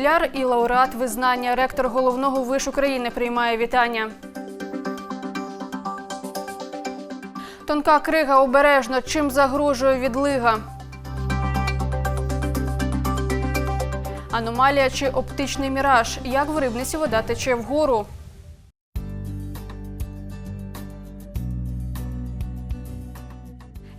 ювіляр і лауреат визнання. Ректор головного вишу країни приймає вітання. Тонка крига обережно. Чим загрожує відлига? Аномалія чи оптичний міраж? Як в рибниці вода тече вгору?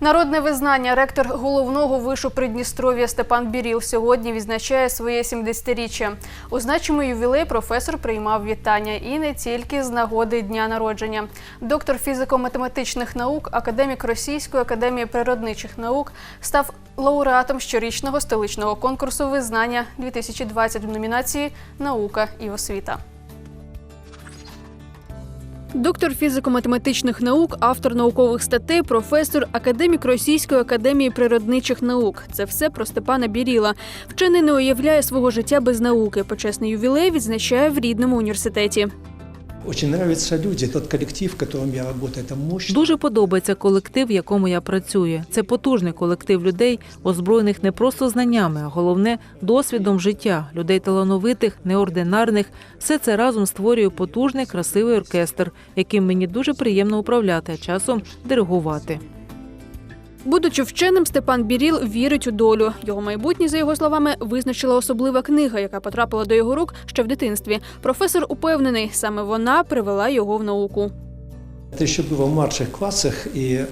Народне визнання ректор головного вишу Придністров'я Степан Біріл сьогодні відзначає своє 70-річчя. У значимий ювілей професор приймав вітання і не тільки з нагоди дня народження. Доктор фізико-математичних наук, академік Російської академії природничих наук став лауреатом щорічного столичного конкурсу визнання 2020 в номінації Наука і освіта. Доктор фізико-математичних наук, автор наукових статей, професор, академік Російської академії природничих наук. Це все про Степана Біріла. Вчений не уявляє свого життя без науки. Почесний ювілей відзначає в рідному університеті. Очень нравятся люди, тот коллектив, в котором я работаю, это мощный. Дуже подобається колектив, в якому я працюю. Це потужний колектив людей, озброєних не просто знаннями, а головне досвідом життя, людей талановитих, неординарних. Все це разом створює потужний, красивий оркестр, яким мені дуже приємно управляти, а часом диригувати. Будучи вченим, Степан Біріл вірить у долю. Його майбутнє, за його словами, визначила особлива книга, яка потрапила до його рук ще в дитинстві. Професор упевнений, саме вона привела його в науку. Это еще было в младших классах, и я...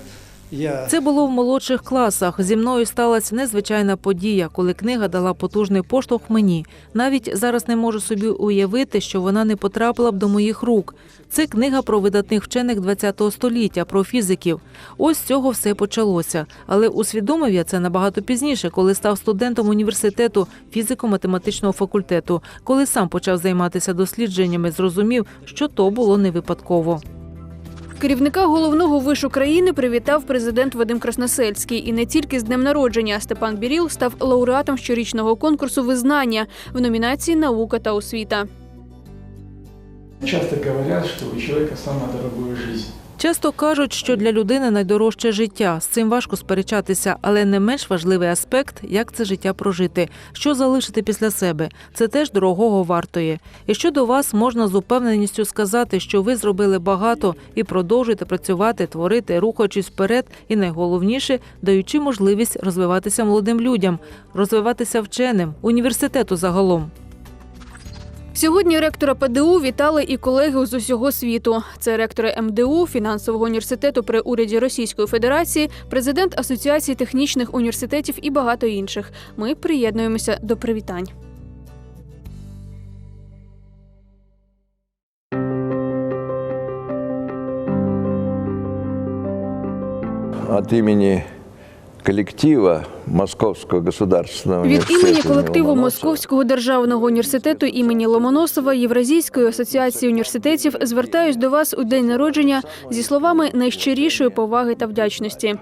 Це було в молодших класах. Зі мною сталася незвичайна подія, коли книга дала потужний поштовх мені. Навіть зараз не можу собі уявити, що вона не потрапила б до моїх рук. Це книга про видатних вчених ХХ століття, про фізиків. Ось з цього все почалося. Але усвідомив я це набагато пізніше, коли став студентом університету фізико-математичного факультету, коли сам почав займатися дослідженнями, зрозумів, що то було не випадково. Керівника головного вишу країни привітав президент Вадим Красносельський. І не тільки з днем народження Степан Біріл став лауреатом щорічного конкурсу визнання в номінації Наука та освіта. Часто говорят, що у человека самая дорогая жизнь. Часто кажуть, що для людини найдорожче життя. З цим важко сперечатися, але не менш важливий аспект, як це життя прожити, що залишити після себе. Це теж дорогого вартує. І щодо вас можна з упевненістю сказати, що ви зробили багато і продовжуєте працювати, творити, рухаючись вперед, і найголовніше даючи можливість розвиватися молодим людям, розвиватися вченим, університету загалом. Сьогодні ректора ПДУ вітали і колеги з усього світу. Це ректори МДУ, фінансового університету при уряді Російської Федерації, президент Асоціації технічних університетів і багато інших. Ми приєднуємося до привітань. от имени коллектива Московського государственного Від імені колективу Московського державного університету імені Ломоносова Євразійської асоціації університетів звертаюсь до вас у день народження зі словами найщирішої поваги та вдячності.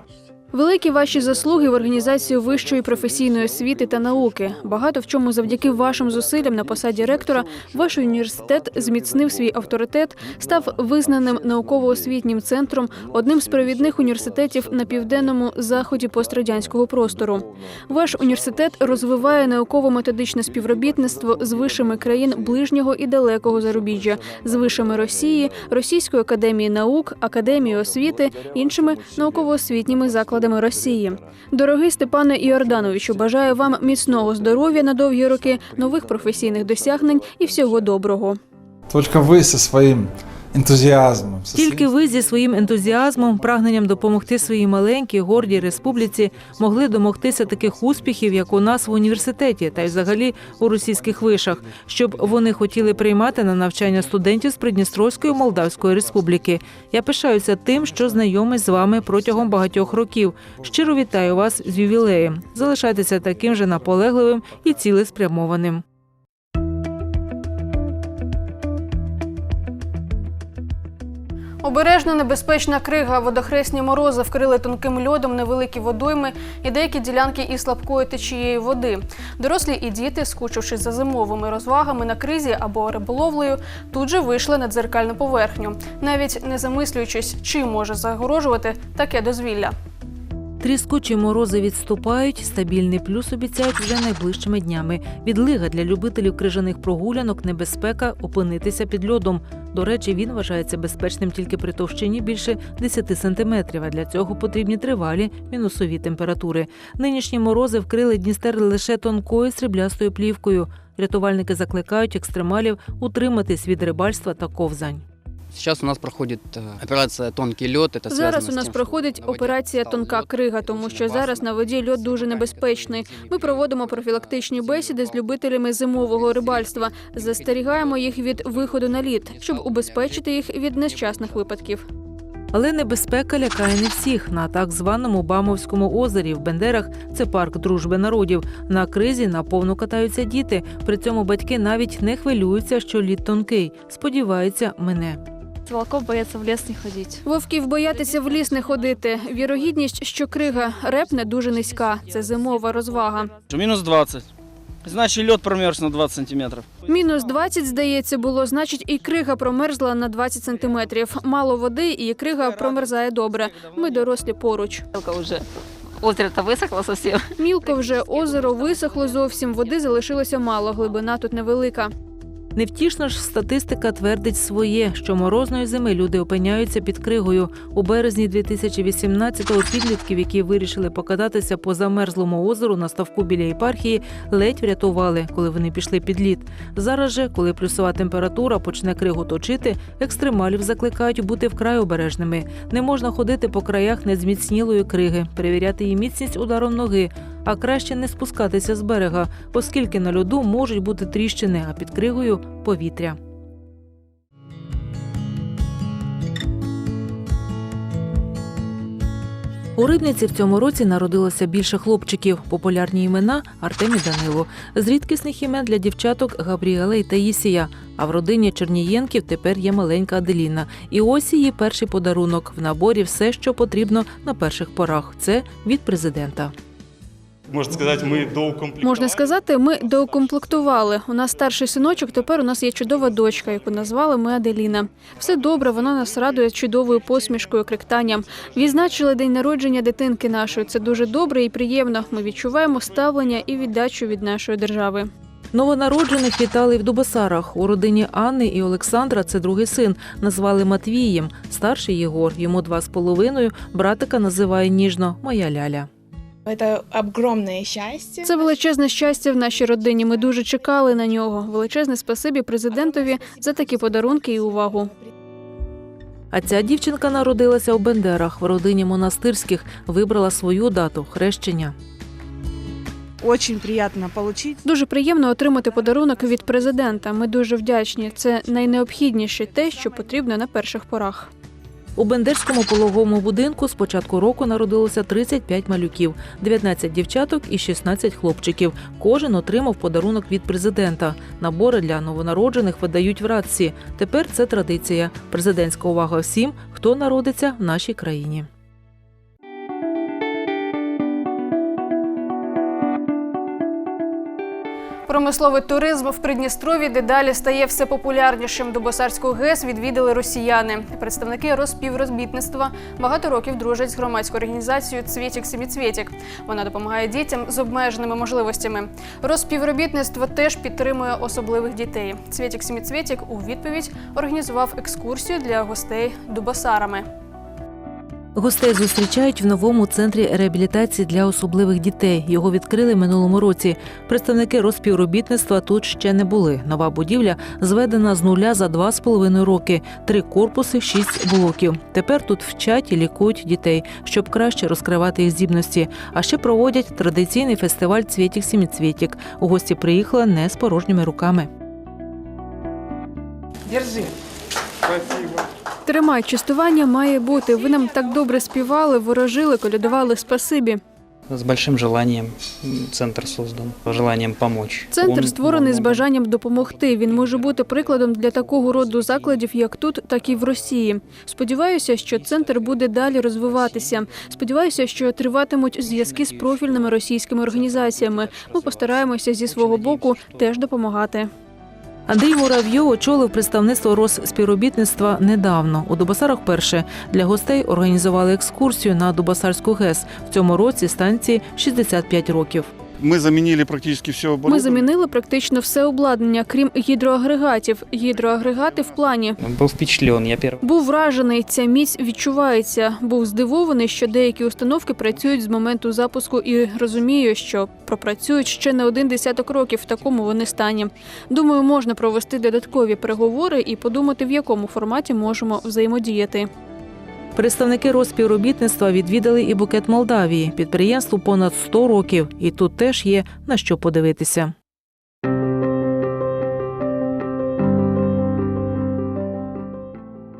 Великі ваші заслуги в організації вищої професійної освіти та науки. Багато в чому завдяки вашим зусиллям на посаді ректора ваш університет зміцнив свій авторитет, став визнаним науково-освітнім центром, одним з провідних університетів на південному заході пострадянського простору. Ваш університет розвиває науково-методичне співробітництво з вишами країн ближнього і далекого зарубіжжя, з вишами Росії, Російської академії наук, Академії освіти, іншими науково-освітніми закладами Росії. Дорогий Степане Іордановичу, бажаю вам міцного здоров'я на довгі роки, нових професійних досягнень і всього доброго. Тільки ви зі своим энтузиазмом, со Тільки ви зі своїм ентузіазмом, прагненням допомогти своїй маленькій, гордій республіці могли домогтися таких успіхів, як у нас в університеті, та й взагалі у російських вишах, щоб вони хотіли приймати на навчання студентів з Придністровської Молдавської республіки. Я пишаюся тим, що знайомий з вами протягом багатьох років. Щиро вітаю вас з ювілеєм. Залишайтеся таким же наполегливим і цілеспрямованим. Обережно небезпечна крига, водохресні морози вкрили тонким льодом невеликі водойми і деякі ділянки із слабкою течією води. Дорослі і діти, скучившись за зимовими розвагами на кризі або риболовлею, тут же вийшли на дзеркальну поверхню, навіть не замислюючись, чим може загорожувати таке дозвілля. Тріскучі морози відступають, стабільний плюс обіцяють вже найближчими днями. Відлига для любителів крижаних прогулянок, небезпека опинитися під льодом. До речі, він вважається безпечним тільки при товщині більше 10 сантиметрів. А для цього потрібні тривалі мінусові температури. Нинішні морози вкрили Дністер лише тонкою сріблястою плівкою. Рятувальники закликають екстремалів утриматись від рибальства та ковзань. Сейчас у нас проходит э, операция «Тонкий лед». Это Зараз связано у с нас тем, что проходить на воде операція стал Тонка лед, крига, очень тому що опасный. зараз на воді льод дуже небезпечний. Ми проводимо профілактичні бесіди з любителями зимового рибальства, застерігаємо їх від виходу на лід, щоб убезпечити їх від нещасних випадків. Але небезпека лякає не всіх. На так званому Бамовському озері в Бендерах це парк дружби народів. На кризі наповну катаються діти. При цьому батьки навіть не хвилюються, що лід тонкий. Сподіваються, мене. Волков боятся в лес не ходить. Вовків боятися в ліс не ходити. Вірогідність, що крига репне дуже низька. Це зимова розвага. Минус 20. Значит, лед промерз на 20 сантиметров. Мінус 20, здається, було, значить, і крига промерзла на 20 сантиметрів. Мало води, і крига промерзає добре. Ми дорослі поруч. Только уже озеро-то высохло совсем. Мілко вже озеро висохло зовсім, води залишилося мало, глибина тут невелика. Невтішна ж статистика твердить своє, що морозної зими люди опиняються під кригою. У березні 2018-го підлітків, які вирішили покататися по замерзлому озеру на ставку біля єпархії, ледь врятували, коли вони пішли під лід. Зараз же, коли плюсова температура почне кригу точити, екстремалів закликають бути вкрай обережними. Не можна ходити по краях незміцнілої криги, перевіряти її міцність ударом ноги, а краще не спускатися з берега, оскільки на льоду можуть бути тріщини, а під кригою повітря. У Рибниці в цьому році народилося більше хлопчиків. Популярні імена Артем і Данило. З рідкісних імен для дівчаток Габріела і Таїсія. А в родині Чернієнків тепер є маленька Аделіна. І ось її перший подарунок в наборі все, що потрібно на перших порах. Це від президента. Можна сказати, ми доукомплектували. Можна сказати, ми доукомплектували. У нас старший синочок, тепер у нас є чудова дочка, яку назвали ми Аделіна. Все добре, вона нас радує чудовою посмішкою, криктанням. Відзначили день народження дитинки нашої. Це дуже добре і приємно. Ми відчуваємо ставлення і віддачу від нашої держави. Новонароджених вітали в Дубосарах. У родині Анни і Олександра це другий син. Назвали Матвієм. Старший Єгор. Йому два з половиною. Братика називає ніжно Моя ляля. Это огромное счастье. Це величезне щастя в нашій родині. Ми дуже чекали на нього. Величезне спасибі президентові за такі подарунки і увагу. А ця дівчинка народилася у Бендерах в родині монастирських. Вибрала свою дату хрещення. Очень приятно получить. Дуже приємно отримати подарунок від президента. Ми дуже вдячні. Це найнеобхідніше те, що потрібно на перших порах. У Бендерському пологовому будинку з початку року народилося 35 малюків, 19 дівчаток і 16 хлопчиків. Кожен отримав подарунок від президента. Набори для новонароджених видають в Радці. Тепер це традиція. Президентська увага всім, хто народиться в нашій країні. Промисловий туризм в Придністрові дедалі стає все популярнішим. Дубосарську ГЕС відвідали росіяни. Представники розпівробітництва багато років дружать з громадською організацією Цвєтік Семіцвєтік. Вона допомагає дітям з обмеженими можливостями. Розпівробітництво теж підтримує особливих дітей. Цвєтік Семіцвєтік у відповідь організував екскурсію для гостей Дубосарами. Гостей зустрічають в новому центрі реабілітації для особливих дітей. Його відкрили минулому році. Представники розпівробітництва тут ще не були. Нова будівля зведена з нуля за два з половиною роки. Три корпуси, шість блоків. Тепер тут вчать і лікують дітей, щоб краще розкривати їх здібності. А ще проводять традиційний фестиваль Цвєтік Сіміцвєтік. У гості приїхали не з порожніми руками. Держи. Тримай, частування має бути. Ви нам так добре співали, ворожили, колядували. Спасибі. с большим желанием м, центр создан, желанием помочь. Центр створений з бажанням допомогти. Він може бути прикладом для такого роду закладів, як тут, так і в Росії. Сподіваюся, що центр буде далі розвиватися. Сподіваюся, що триватимуть зв'язки з профільними російськими організаціями. Ми постараємося зі свого боку теж допомагати. Андрій Муравйов очолив представництво Розспівробітництва недавно. У Дубасарах перше для гостей організували екскурсію на Дубасарську ГЕС. В цьому році станції 65 років. Мы заменили практически все оборудование. Ми замінили практично все обладнання, крім гідроагрегатів. Гідроагрегати в плані. Был впечатлен, я первый. Був вражений, ця міць відчувається. Був здивований, що деякі установки працюють з моменту запуску і розумію, що пропрацюють ще не один десяток років в такому вони стані. Думаю, можна провести додаткові переговори і подумати, в якому форматі можемо взаємодіяти. Представники розспівробітництва відвідали і букет Молдавії. Підприємству понад 100 років, і тут теж є на що подивитися.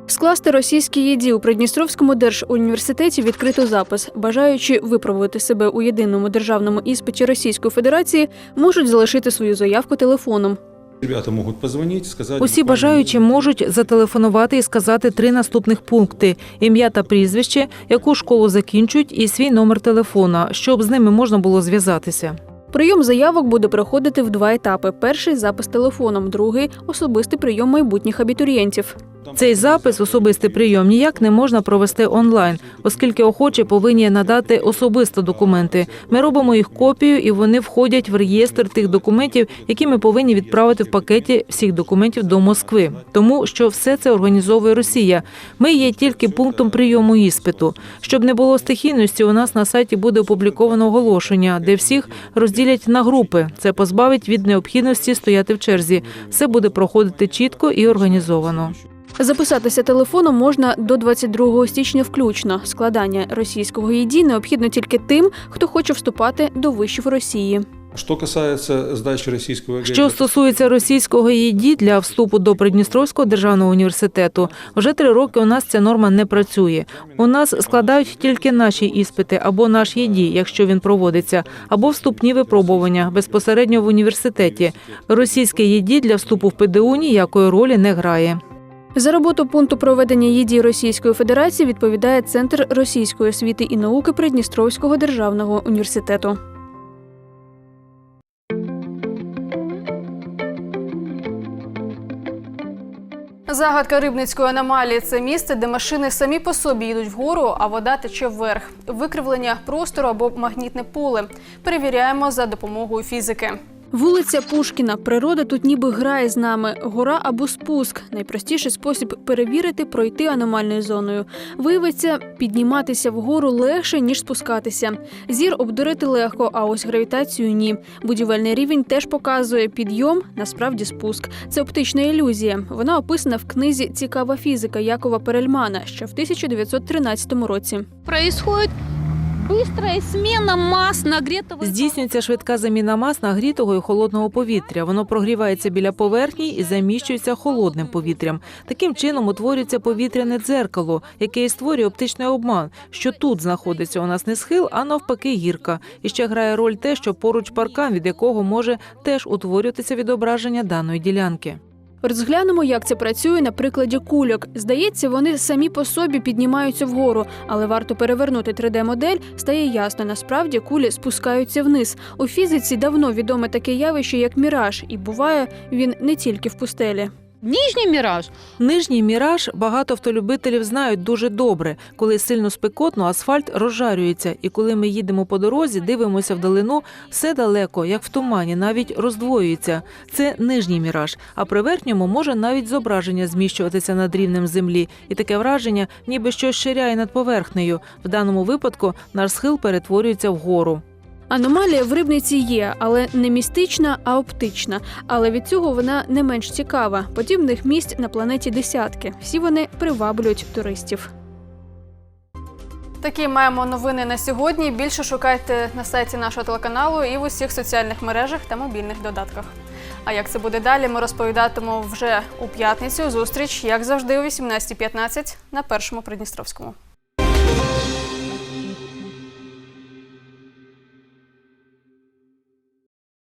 Скласти російські єді у Придністровському держуніверситеті відкрито запис. Бажаючи випробувати себе у єдиному державному іспиті Російської Федерації, можуть залишити свою заявку телефоном. Ребята можуть позвонить, сказати. Усі бажаючі можуть зателефонувати і сказати три наступних пункти: ім'я та прізвище, яку школу закінчують, і свій номер телефона, щоб з ними можна було зв'язатися. Прийом заявок буде проходити в два етапи: перший запис телефоном, другий особистий прийом майбутніх абітурієнтів. Цей запис, особистий прийом, ніяк не можна провести онлайн, оскільки охочі повинні надати особисто документи. Ми робимо їх копію, і вони входять в реєстр тих документів, які ми повинні відправити в пакеті всіх документів до Москви. Тому що все це організовує Росія. Ми є тільки пунктом прийому іспиту. Щоб не було стихійності, у нас на сайті буде опубліковано оголошення, де всіх розділять на групи. Це позбавить від необхідності стояти в черзі. Все буде проходити чітко і організовано. Записатися телефоном можна до 22 січня включно. Складання російського ЄДІ необхідно тільки тим, хто хоче вступати до вишів Росії. Что касается сдачи российского ЕГЭ, Що стосується російського ЄДІ для вступу до Придністровського державного університету, вже три роки у нас ця норма не працює. У нас складають тільки наші іспити або наш ЄДІ, якщо він проводиться, або вступні випробування безпосередньо в університеті. Російське ЄДІ для вступу в ПДУ ніякої ролі не грає. За роботу пункту проведення ЄДІ Російської Федерації відповідає Центр російської освіти і науки Придністровського державного університету. Загадка рибницької аномалії це місце, де машини самі по собі йдуть вгору, а вода тече вверх. Викривлення простору або магнітне поле. Перевіряємо за допомогою фізики. Вулиця Пушкіна. Природа тут ніби грає з нами. Гора або спуск. Найпростіший спосіб перевірити, пройти аномальною зоною. Виявиться, підніматися вгору легше, ніж спускатися. Зір обдурити легко, а ось гравітацію ні. Будівельний рівень теж показує підйом, насправді спуск. Це оптична ілюзія. Вона описана в книзі Цікава фізика Якова Перельмана ще в 1913 році. Происходит Здійснюється швидка заміна мас нагрітого і холодного повітря. Воно прогрівається біля поверхні і заміщується холодним повітрям. Таким чином утворюється повітряне дзеркало, яке і створює оптичний обман, що тут знаходиться у нас не схил, а навпаки гірка. І ще грає роль те, що поруч паркан, від якого може теж утворюватися відображення даної ділянки. Розглянемо, як це працює на прикладі кульок. Здається, вони самі по собі піднімаються вгору, але варто перевернути 3D-модель, стає ясно, насправді кулі спускаються вниз. У фізиці давно відоме таке явище, як міраж, і буває він не тільки в пустелі. Нижний мираж. Нижній міраж багато автолюбителів знають дуже добре. Коли сильно спекотно, асфальт розжарюється, і коли ми їдемо по дорозі, дивимося вдалину, все далеко, як в тумані, навіть роздвоюється. Це нижній міраж. А при верхньому може навіть зображення зміщуватися над рівнем землі, і таке враження, ніби щось ширяє над поверхнею. В даному випадку наш схил перетворюється вгору. Аномалія в рибниці є, але не містична, а оптична. Але від цього вона не менш цікава. Подібних місць на планеті десятки. Всі вони приваблюють туристів. Такі маємо новини на сьогодні. Більше шукайте на сайті нашого телеканалу і в усіх соціальних мережах та мобільних додатках. А як це буде далі, ми розповідатимемо вже у п'ятницю. Зустріч, як завжди, о 18.15 на першому Придністровському.